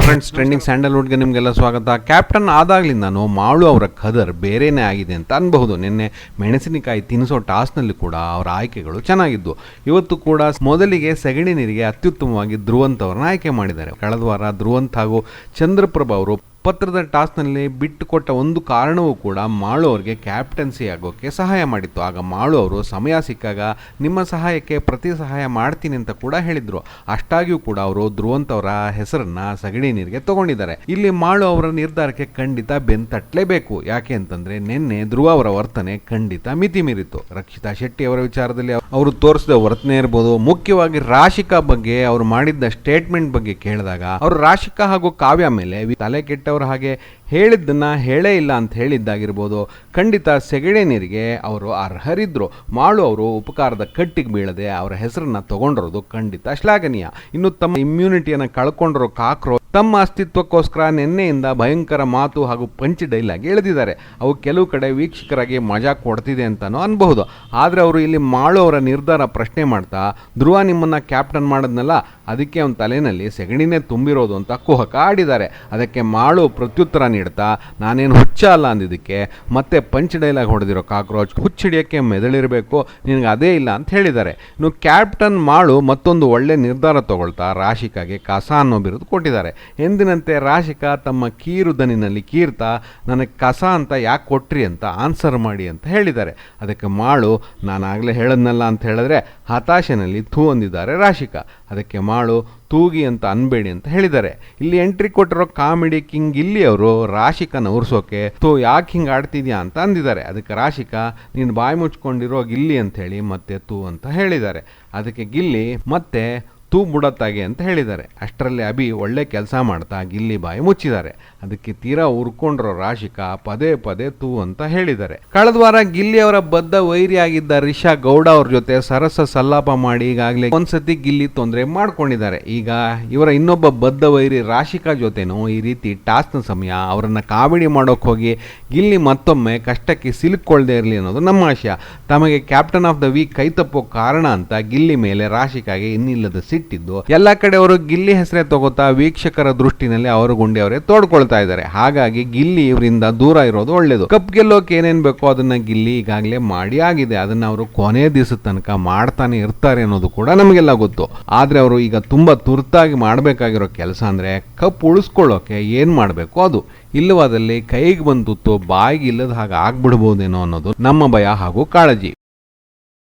Friends trending ಸ್ಯಾಂಡಲ್ವುಡ್ಗೆ ನಿಮಗೆಲ್ಲ ಸ್ವಾಗತ. Captain ಆದಾಗ್ಲಿಂದನೂ Malu ಅವರ ಖದರ್ ಬೇರೆನೇ ಆಗಿದೆ ಅಂತ ಅನ್ಬಹುದು. ನಿನ್ನೆ ಮೆಣಸಿನಕಾಯಿ ತಿನ್ನಿಸೋ ಟಾಸ್ನಲ್ಲಿ ಕೂಡ ಅವರ ಆಯ್ಕೆಗಳು ಚೆನ್ನಾಗಿದ್ದು ಇವತ್ತು ಕೂಡ ಮೊದಲಿಗೆ ಸೆಗಣಿ ನೀರಿಗೆ ಅತ್ಯುತ್ತಮವಾಗಿ ಧ್ರುವಂತ್ ಅವರನ್ನ ಆಯ್ಕೆ ಮಾಡಿದ್ದಾರೆ. ಕಳೆದ ವಾರ ಧ್ರುವಂತ್ ಹಾಗೂ ಚಂದ್ರಪ್ರಭ ಅವರು ಪತ್ರದ ಟಾಸ್ನಲ್ಲಿ ಬಿಟ್ಟು ಕೊಟ್ಟ ಒಂದು ಕಾರಣವೂ ಕೂಡ ಮಾಳು ಅವರಿಗೆ ಕ್ಯಾಪ್ಟನ್ಸಿ ಆಗೋಕ್ಕೆ ಸಹಾಯ ಮಾಡಿತ್ತು. ಆಗ ಮಾಳು ಅವರು ಸಮಯ ಸಿಕ್ಕಾಗ ನಿಮ್ಮ ಸಹಾಯಕ್ಕೆ ಪ್ರತಿ ಸಹಾಯ ಮಾಡ್ತೀನಿ ಅಂತ ಕೂಡ ಹೇಳಿದರು. ಅಷ್ಟಾಗಿಯೂ ಕೂಡ ಅವರು ಧ್ರುವಂತ ಅವರ ಹೆಸರನ್ನ ಸಗಣಿ ನೀರಿಗೆ ತಗೊಂಡಿದ್ದಾರೆ. ಇಲ್ಲಿ ಮಾಳು ಅವರ ನಿರ್ಧಾರಕ್ಕೆ ಖಂಡಿತ ಬೆಂತಟ್ಲೇಬೇಕು ಯಾಕೆ ಅಂತಂದ್ರೆ ನಿನ್ನೆ ಧ್ರುವ ಅವರ ವರ್ತನೆ ಖಂಡಿತ ಮಿತಿ ಮೀರಿತ್ತು ರಕ್ಷಿತಾ ಶೆಟ್ಟಿ ಅವರ ವಿಚಾರದಲ್ಲಿ ಅವರು ತೋರಿಸಿದ ವರ್ತನೆ ಇರ್ಬೋದು, ಮುಖ್ಯವಾಗಿ ರಾಶಿಕಾ ಬಗ್ಗೆ ಅವರು ಮಾಡಿದ್ದ ಸ್ಟೇಟ್ಮೆಂಟ್ ಬಗ್ಗೆ ಕೇಳಿದಾಗ, ಅವರು ರಾಶಿಕಾ ಹಾಗೂ ಕಾವ್ಯ ಮೇಲೆ ತಲೆ ಕೆಟ್ಟವರ ಹಾಗೆ ಹೇಳಿದ್ದನ್ನ ಹೇಳೇ ಇಲ್ಲ ಅಂತ ಹೇಳಿದ್ದಾಗಿರ್ಬೋದು, ಖಂಡಿತ ಸೆಗಡೆ ನೀರಿಗೆ ಅವರು ಅರ್ಹರಿದ್ರು. ಮಾಳು ಅವರು ಉಪಕಾರದ ಕಟ್ಟಿಗೆ ಬೀಳದೆ ಅವರ ಹೆಸರನ್ನ ತಗೊಂಡಿರೋದು ಖಂಡಿತ ಶ್ಲಾಘನೀಯ. ಇನ್ನು ತಮ್ಮ ಇಮ್ಯುನಿಟಿಯನ್ನು ಕಳ್ಕೊಂಡಿರೋ, ಕಾಕ್ರೋ ತಮ್ಮ ಅಸ್ತಿತ್ವಕ್ಕೋಸ್ಕರ ನಿನ್ನೆಯಿಂದ ಭಯಂಕರ ಮಾತು ಹಾಗೂ ಪಂಚ್ ಡೈಲಾಗ್ ಎಳೆದಿದ್ದಾರೆ. ಅವು ಕೆಲವು ಕಡೆ ವೀಕ್ಷಕರಾಗಿ ಮಜಾ ಕೊಡ್ತಿದೆ ಅಂತಲೂ ಅನ್ಬಹುದು. ಆದರೆ ಅವರು ಇಲ್ಲಿ ಮಾಳುವರ ನಿರ್ಧಾರ ಪ್ರಶ್ನೆ ಮಾಡ್ತಾ, ಧ್ರುವ ನಿಮ್ಮನ್ನು ಕ್ಯಾಪ್ಟನ್ ಮಾಡಿದ್ನಲ್ಲ, ಅದಕ್ಕೆ ಅವನ ತಲೆಯಲ್ಲಿ ಸೆಗಣಿನೇ ತುಂಬಿರೋದು ಅಂತ ಕುಹಕ ಆಡಿದ್ದಾರೆ. ಅದಕ್ಕೆ ಮಾಳು ಪ್ರತ್ಯುತ್ತರ ನೀಡ್ತಾ, ನಾನೇನು ಹುಚ್ಚ ಅಲ್ಲ ಅಂದಿದ್ದಕ್ಕೆ, ಮತ್ತೆ ಪಂಚ್ ಡೈಲಾಗ್ ಹೊಡೆದಿರೋ ಕಾಕ್ರೋಚ್ ಹುಚ್ಚಿಡಿಯೋಕ್ಕೆ ಮೆದಳಿರಬೇಕು, ನಿನಗೆ ಅದೇ ಇಲ್ಲ ಅಂತ ಹೇಳಿದ್ದಾರೆ. ಇನ್ನು ಕ್ಯಾಪ್ಟನ್ ಮಾಳು ಮತ್ತೊಂದು ಒಳ್ಳೆ ನಿರ್ಧಾರ ತಗೊಳ್ತಾ ರಾಶಿಕಾಗೆ ಕಸ ಅನ್ನೋ ಬಿರುದು ಕೊಟ್ಟಿದ್ದಾರೆ. ಎಂದಿನಂತೆ ರಾಶಿಕಾ ತಮ್ಮ ಕೀರುದನಿನಲ್ಲಿ ಕೀರ್ತಾ, ನನಗೆ ಕಸ ಅಂತ ಯಾಕೆ ಕೊಟ್ರಿ ಅಂತ ಆನ್ಸರ್ ಮಾಡಿ ಅಂತ ಹೇಳಿದ್ದಾರೆ. ಅದಕ್ಕೆ ಮಾಳು, ನಾನಾಗಲೇ ಹೇಳದ್ನಲ್ಲ ಅಂತ ಹೇಳಿದ್ರೆ ಹತಾಶೆನಲ್ಲಿ ಥೂ ಅಂದಿದ್ದಾರೆ ರಾಶಿಕಾ. ಅದಕ್ಕೆ ಮಾಳು, ತೂಗಿ ಅಂತ ಅನ್ಬೇಡಿ ಅಂತ ಹೇಳಿದ್ದಾರೆ. ಇಲ್ಲಿ ಎಂಟ್ರಿ ಕೊಟ್ಟಿರೋ ಕಾಮಿಡಿ ಕಿಂಗ್ ಇಲ್ಲಿ ಅವರು ರಾಶಿಕನ ಉರ್ಸೋಕೆ, ತೋ ಯಾಕೆ ಹಿಂಗೆ ಆಡ್ತಿದ್ಯಾ? ಅಂತ ಅಂದಿದ್ದಾರೆ. ಅದಕ್ಕೆ ರಾಶಿಕಾ, ನೀನು ಬಾಯಿ ಮುಚ್ಕೊಂಡಿರೋ ಗಿಲ್ಲಿ ಅಂತ ಹೇಳಿ ಮತ್ತೆ ತೂ ಅಂತ ಹೇಳಿದ್ದಾರೆ. ಅದಕ್ಕೆ ಗಿಲ್ಲಿ, ಮತ್ತೆ ತೂ ಬುಡತ್ತಾಗೆ ಅಂತ ಹೇಳಿದ್ದಾರೆ. ಅಷ್ಟರಲ್ಲಿ ಅಭಿ ಒಳ್ಳೆ ಕೆಲಸ ಮಾಡ್ತಾ ಗಿಲ್ಲಿ ಬಾಯಿ ಮುಚ್ಚಿದ್ದಾರೆ. ಅದಕ್ಕೆ ತೀರಾ ಉರ್ಕೊಂಡ್ರೋ ರಾಶಿಕಾ ಪದೇ ಪದೇ ತೂ ಅಂತ ಹೇಳಿದ್ದಾರೆ. ಕಳೆದ ವಾರ ಗಿಲ್ಲಿ ಅವರ ಬದ್ಧ ವೈರಿಯಾಗಿದ್ದ ರಿಷಾ ಗೌಡ ಅವ್ರ ಜೊತೆ ಸರಸ ಸಲ್ಲಾಪ ಮಾಡಿ ಈಗಾಗಲೇ ಒಂದ್ಸತಿ ಗಿಲ್ಲಿ ತೊಂದರೆ ಮಾಡ್ಕೊಂಡಿದ್ದಾರೆ. ಈಗ ಇವರ ಇನ್ನೊಬ್ಬ ಬದ್ಧ ವೈರಿ ರಾಶಿಕಾ ಜೊತೆನೂ ಈ ರೀತಿ ಟಾಸ್ನ ಸಮಯ ಅವರನ್ನ ಕಾಮಿಡಿ ಮಾಡೋಕೆ ಹೋಗಿ ಗಿಲ್ಲಿ ಮತ್ತೊಮ್ಮೆ ಕಷ್ಟಕ್ಕೆ ಸಿಲುಕೊಳ್ಳದೆ ಇರಲಿ ಅನ್ನೋದು ನಮ್ಮ ಆಶಯ. ತಮಗೆ ಕ್ಯಾಪ್ಟನ್ ಆಫ್ ದ ವೀಕ್ ಕೈ ತಪ್ಪೋ ಕಾರಣ ಅಂತ ಗಿಲ್ಲಿ ಮೇಲೆ ರಾಶಿಕಾಗೆ ಇನ್ನಿಲ್ಲದ ಸಿಟ್ಟಿದ್ದು ಎಲ್ಲ ಕಡೆ ಅವರು ಗಿಲ್ಲಿ ಹೆಸರೇ ತಗೋತಾ ವೀಕ್ಷಕರ ದೃಷ್ಟಿನಲ್ಲಿ ಅವರು ಗುಂಡಿ ಅವರೇ ತೋಡ್ಕೊಳ್ತಾ ಇದ್ದಾರೆ. ಹಾಗಾಗಿ ಗಿಲ್ಲಿ ಇವರಿಂದ ದೂರ ಇರೋದು ಒಳ್ಳೇದು. ಕಪ್ ಗೆಲ್ಲೋಕೆ ಏನೇನ್ ಬೇಕೋ ಅದನ್ನ ಗಿಲ್ಲಿ ಈಗಾಗಲೇ ಮಾಡಿ ಆಗಿದೆ. ಅದನ್ನ ಅವರು ಕೊನೆ ದಿವಸ ತನಕ ಮಾಡ್ತಾನೆ ಇರ್ತಾರೆ ಅನ್ನೋದು ಕೂಡ ನಮಗೆಲ್ಲ ಗೊತ್ತು. ಆದ್ರೆ ಅವರು ಈಗ ತುಂಬಾ ತುರ್ತಾಗಿ ಮಾಡಬೇಕಾಗಿರೋ ಕೆಲಸ ಅಂದ್ರೆ ಕಪ್ ಉಳಿಸ್ಕೊಳ್ಳೋಕೆ ಏನ್ ಮಾಡಬೇಕು ಅದು? ಇಲ್ಲವಾದಲ್ಲಿ ಕೈಗೆ ಬಂದು ತುತ್ತು, ಬಾಯಿಗೆ ಇಲ್ಲದ ಹಾಗೆ ಆಗ್ಬಿಡ್ಬೋದೇನೋ ಅನ್ನೋದು ನಮ್ಮ ಭಯ ಹಾಗೂ ಕಾಳಜಿ.